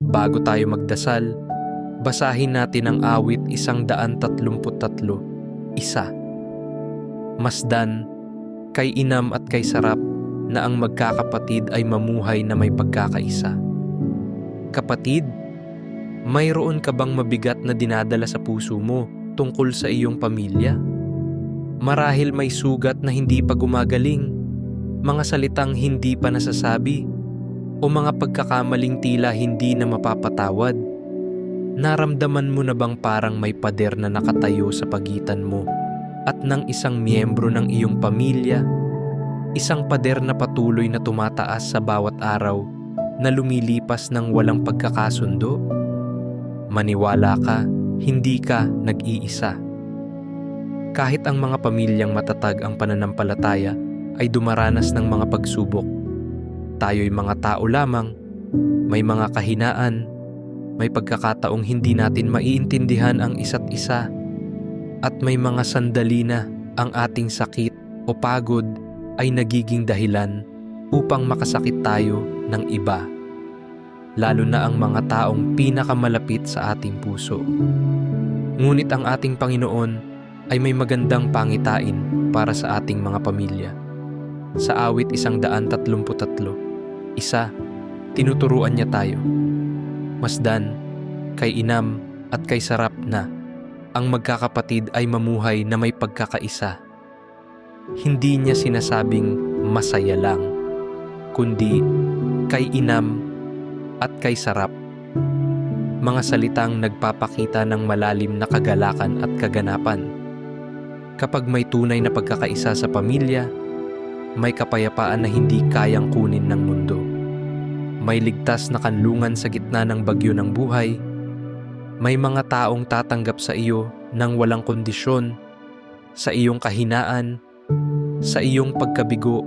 Bago tayo magdasal, basahin natin ang awit isang daan tatlumput tatlo, isa. Masdan, kay inam at kay sarap na ang magkakapatid ay mamuhay na may pagkakaisa. Kapatid, mayroon ka bang mabigat na dinadala sa puso mo tungkol sa iyong pamilya? Marahil may sugat na hindi pa gumagaling, mga salitang hindi pa nasasabi, o mga pagkakamaling tila hindi na mapapatawad. Naramdaman mo na bang parang may pader na nakatayo sa pagitan mo at ng isang miyembro ng iyong pamilya? Isang pader na patuloy na tumataas sa bawat araw na lumilipas ng walang pagkakasundo? Maniwala ka, hindi ka nag-iisa. Kahit ang mga pamilyang matatag ang pananampalataya ay dumaranas ng mga pagsubok. Tayo'y mga tao lamang, may mga kahinaan, may pagkakataong hindi natin maiintindihan ang isa't isa, at may mga sandali na ang ating sakit o pagod ay nagiging dahilan upang makasakit tayo ng iba, lalo na ang mga taong pinakamalapit sa ating puso. Ngunit ang ating Panginoon ay may magandang pangitain para sa ating mga pamilya. Sa awit isang daan tatlumpu tatlo, isa, tinuturuan niya tayo. Masdan, kay inam at kay sarap na ang magkakapatid ay mamuhay na may pagkakaisa. Hindi niya sinasabing masaya lang, kundi kay inam at kay sarap. Mga salitang nagpapakita ng malalim na kagalakan at kaganapan. Kapag may tunay na pagkakaisa sa pamilya, may kapayapaan na hindi kayang kunin ng mundo. May ligtas na kanlungan sa gitna ng bagyo ng buhay. May mga taong tatanggap sa iyo ng walang kondisyon, sa iyong kahinaan, sa iyong pagkabigo,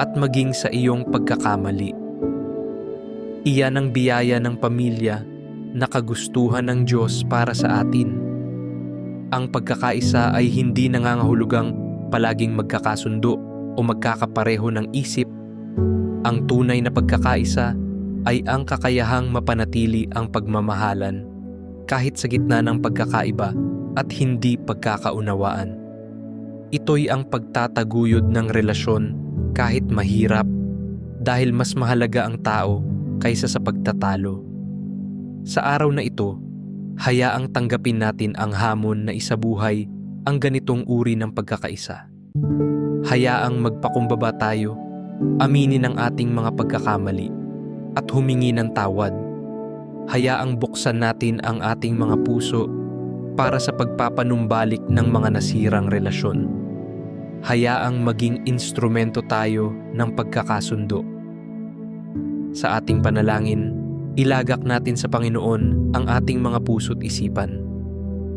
at maging sa iyong pagkakamali. Iyan ang biyaya ng pamilya na kagustuhan ng Diyos para sa atin. Ang pagkakaisa ay hindi nangangahulugang palaging magkakasundo o magkakapareho ng isip. Ang tunay na pagkakaisa ay ang kakayahang mapanatili ang pagmamahalan kahit sa gitna ng pagkakaiba at hindi pagkakaunawaan. Ito'y ang pagtataguyod ng relasyon kahit mahirap dahil mas mahalaga ang tao kaysa sa pagtatalo. Sa araw na ito, hayaang tanggapin natin ang hamon na isabuhay ang ganitong uri ng pagkakaisa. Hayaang magpakumbaba tayo, aminin ang ating mga pagkakamali, at humingi ng tawad. Hayaang buksan natin ang ating mga puso para sa pagpapanumbalik ng mga nasirang relasyon. Hayaang maging instrumento tayo ng pagkakasundo. Sa ating panalangin, ilagak natin sa Panginoon ang ating mga puso't isipan.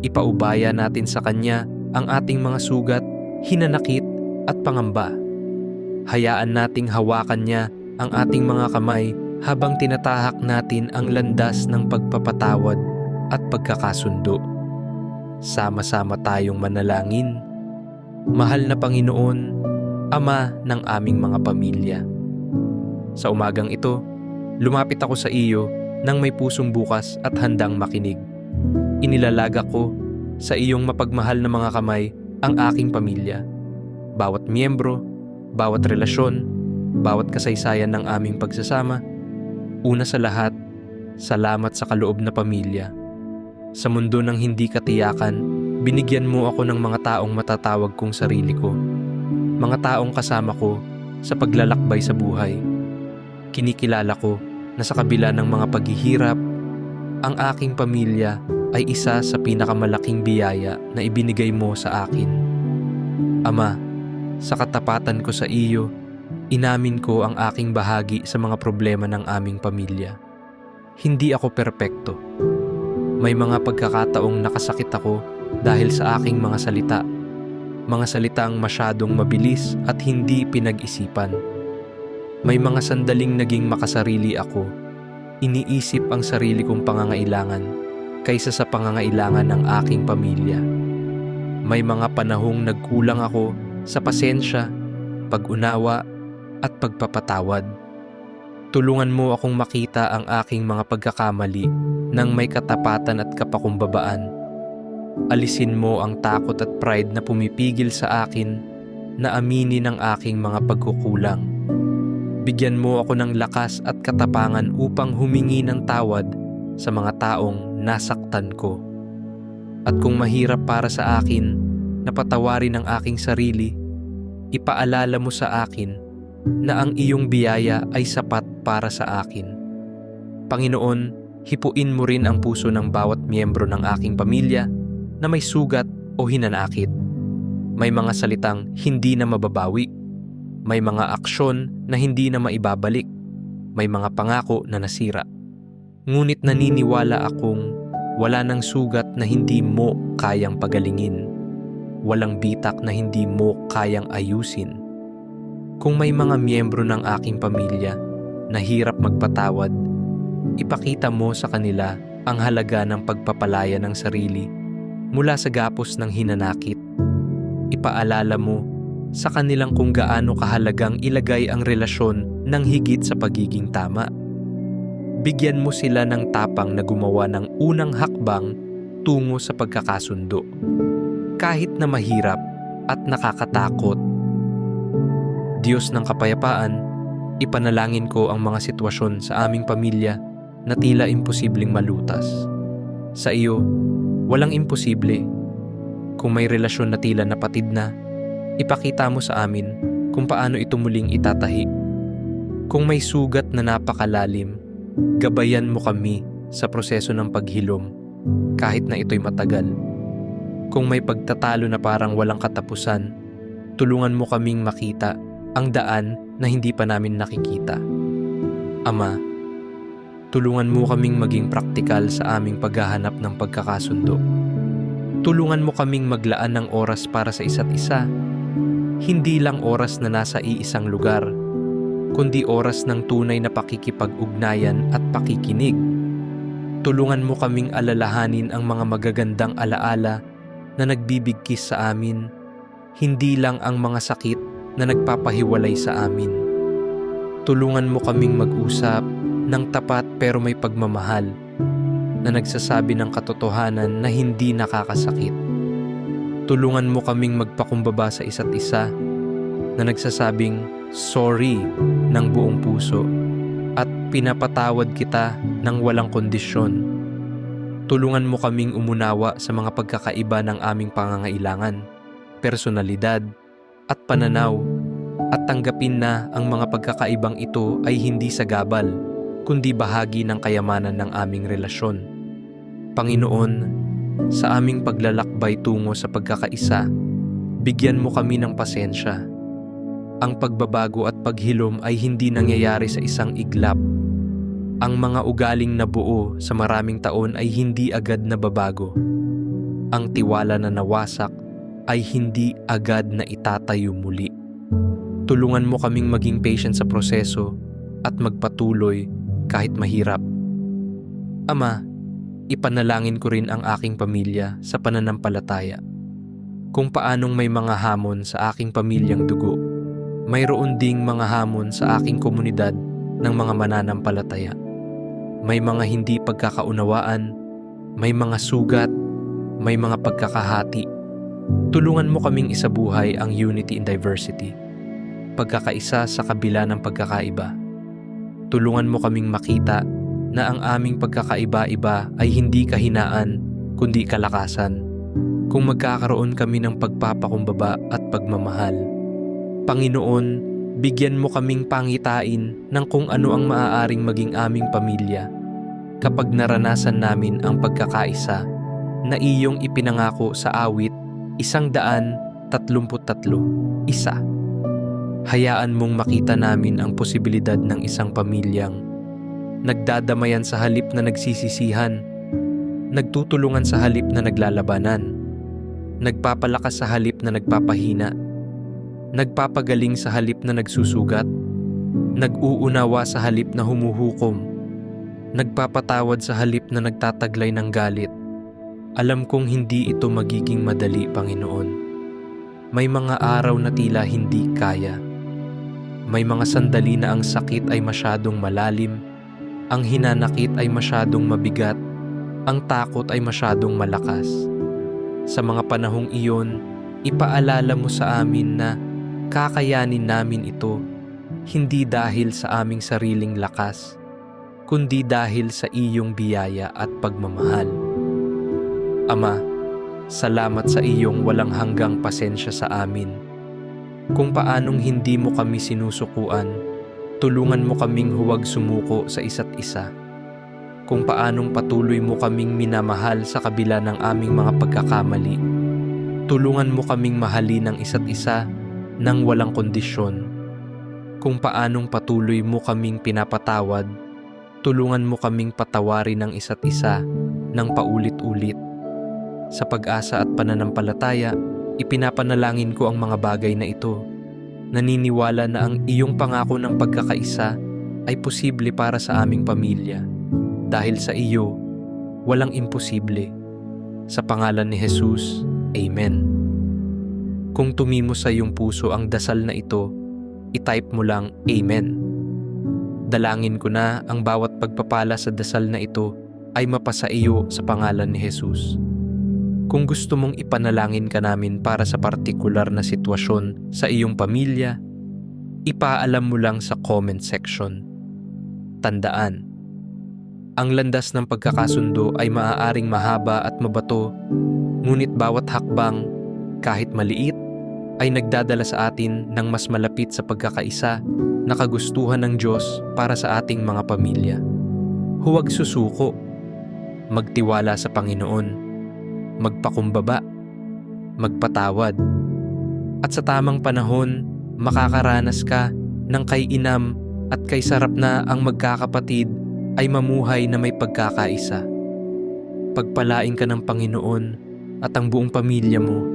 Ipaubaya natin sa Kanya ang ating mga sugat, hinanakit at pangamba. Hayaan nating hawakan niya ang ating mga kamay habang tinatahak natin ang landas ng pagpapatawad at pagkakasundo. Sama-sama tayong manalangin. Mahal na Panginoon, Ama ng aming mga pamilya. Sa umagang ito, lumapit ako sa iyo nang may pusong bukas at handang makinig. Inilalaga ko sa iyong mapagmahal na mga kamay ang aking pamilya bawat miyembro, bawat relasyon, bawat kasaysayan ng aming pagsasama. Una sa lahat, salamat sa kaloob na pamilya. Sa mundo ng hindi katiyakan, binigyan mo ako ng mga taong matatawag kong sarili ko. Mga taong kasama ko sa paglalakbay sa buhay. Kinikilala ko na sa kabila ng mga paghihirap, ang aking pamilya ay isa sa pinakamalaking biyaya na ibinigay mo sa akin. Ama, sa katapatan ko sa iyo, inamin ko ang aking bahagi sa mga problema ng aming pamilya. Hindi ako perpekto. May mga pagkakataong nakasakit ako dahil sa aking mga salita. Mga salitang masyadong mabilis at hindi pinag-isipan. May mga sandaling naging makasarili ako. Iniisip ang sarili kong pangangailangan kaysa sa pangangailangan ng aking pamilya. May mga panahong nagkulang ako sa pasensya, pag-unawa at pagpapatawad. Tulungan mo akong makita ang aking mga pagkakamali ng may katapatan at kapakumbabaan. Alisin mo ang takot at pride na pumipigil sa akin na aminin ang aking mga pagkukulang. Bigyan mo ako ng lakas at katapangan upang humingi ng tawad sa mga taong nasaktan ko. At kung mahirap para sa akin na patawarin ang aking sarili, ipaalala mo sa akin na ang iyong biyaya ay sapat para sa akin. Panginoon, hipuin mo rin ang puso ng bawat miyembro ng aking pamilya na may sugat o hinanakit. May mga salitang hindi na mababawi. May mga aksyon na hindi na maibabalik. May mga pangako na nasira. Ngunit naniniwala akong wala ng sugat na hindi mo kayang pagalingin. Walang bitak na hindi mo kayang ayusin. Kung may mga miyembro ng aking pamilya na hirap magpatawad, ipakita mo sa kanila ang halaga ng pagpapalaya ng sarili mula sa gapos ng hinanakit. Ipaalala mo sa kanilang kung gaano kahalagang ilagay ang relasyon ng higit sa pagiging tama. Bigyan mo sila ng tapang na gumawa ng unang hakbang tungo sa pagkakasundo. Kahit na mahirap at nakakatakot. Diyos ng kapayapaan, ipanalangin ko ang mga sitwasyon sa aming pamilya na tila imposibleng malutas. Sa iyo, walang imposible. Kung may relasyon na tila napatid na, ipakita mo sa amin kung paano ito muling itatahi. Kung may sugat na napakalalim, gabayan mo kami sa proseso ng paghilom kahit na ito'y matagal. Kung may pagtatalo na parang walang katapusan, tulungan mo kaming makita ang daan na hindi pa namin nakikita. Ama, tulungan mo kaming maging praktikal sa aming paghahanap ng pagkakasundo. Tulungan mo kaming maglaan ng oras para sa isa't isa. Hindi lang oras na nasa iisang lugar, kundi oras ng tunay na pakikipag-ugnayan at pakikinig. Tulungan mo kaming alalahanin ang mga magagandang alaala na nagbibigkis sa amin, hindi lang ang mga sakit na nagpapahiwalay sa amin. Tulungan mo kaming mag-usap ng tapat pero may pagmamahal na nagsasabi ng katotohanan na hindi nakakasakit. Tulungan mo kaming magpakumbaba sa isa't isa na nagsasabing sorry ng buong puso at pinapatawad kita ng walang kondisyon. Tulungan mo kaming umunawa sa mga pagkakaiba ng aming pangangailangan, personalidad, at pananaw at tanggapin na ang mga pagkakaibang ito ay hindi sagabal kundi bahagi ng kayamanan ng aming relasyon. Panginoon, sa aming paglalakbay tungo sa pagkakaisa, bigyan mo kami ng pasensya. Ang pagbabago at paghilom ay hindi nangyayari sa isang iglap. Ang mga ugaling nabuo sa maraming taon ay hindi agad nababago. Ang tiwala na nawasak ay hindi agad na itatayo muli. Tulungan mo kaming maging patient sa proseso at magpatuloy kahit mahirap. Ama, ipanalangin ko rin ang aking pamilya sa pananampalataya. Kung paanong may mga hamon sa aking pamilyang dugo, mayroon ding mga hamon sa aking komunidad ng mga mananampalataya. May mga hindi pagkakaunawaan, may mga sugat, may mga pagkakahati. Tulungan mo kaming isabuhay ang unity in diversity, pagkakaisa sa kabila ng pagkakaiba. Tulungan mo kaming makita na ang aming pagkakaiba-iba ay hindi kahinaan kundi kalakasan. Kung magkakaroon kami ng pagpapakumbaba at pagmamahal. Panginoon, bigyan mo kaming pangitain ng kung ano ang maaaring maging aming pamilya kapag naranasan namin ang pagkakaisa na iyong ipinangako sa awit isang daan tatlumput tatlo, isa. Hayaan mong makita namin ang posibilidad ng isang pamilyang nagdadamayan sa halip na nagsisisihan, nagtutulungan sa halip na naglalabanan, nagpapalakas sa halip na nagpapahina, nagpapagaling sa halip na nagsusugat, nag-uunawa sa halip na humuhukom, nagpapatawad sa halip na nagtataglay ng galit. Alam kong hindi ito magiging madali, Panginoon. May mga araw na tila hindi kaya May mga sandali na ang sakit ay masyadong malalim, ang hinanakit ay masyadong mabigat, ang takot ay masyadong malakas. Sa mga panahong iyon, ipaalala mo sa amin na kakayanin namin ito hindi dahil sa aming sariling lakas, kundi dahil sa iyong biyaya at pagmamahal. Ama, salamat sa iyong walang hanggang pasensya sa amin. Kung paanong hindi mo kami sinusukuan, tulungan mo kaming huwag sumuko sa isa't isa. Kung paanong patuloy mo kaming minamahal sa kabila ng aming mga pagkakamali, tulungan mo kaming mahalin ng isa't isa nang walang kondisyon. Kung paanong patuloy mo kaming pinapatawad, tulungan mo kaming patawarin ng isa't isa ng paulit-ulit. Sa pag-asa at pananampalataya, ipinapanalangin ko ang mga bagay na ito. Naniniwala na ang iyong pangako ng pagkakaisa ay posible para sa aming pamilya. Dahil sa iyo, walang imposible. Sa pangalan ni Jesus, Amen. Kung tumimo sa iyong puso ang dasal na ito, itype mo lang Amen. Dalangin ko na ang bawat pagpapala sa dasal na ito ay mapasa iyo sa pangalan ni Jesus. Kung gusto mong ipanalangin ka namin para sa partikular na sitwasyon sa iyong pamilya, ipaalam mo lang sa comment section. Tandaan, ang landas ng pagkakasundo ay maaaring mahaba at mabato, ngunit bawat hakbang, kahit maliit, ay nagdadala sa atin ng mas malapit sa pagkakaisa na kagustuhan ng Diyos para sa ating mga pamilya. Huwag susuko, magtiwala sa Panginoon, magpakumbaba, magpatawad, at sa tamang panahon, makakaranas ka ng kay inam at kay sarap na ang magkakapatid ay mamuhay na may pagkakaisa. Pagpalain ka ng Panginoon at ang buong pamilya mo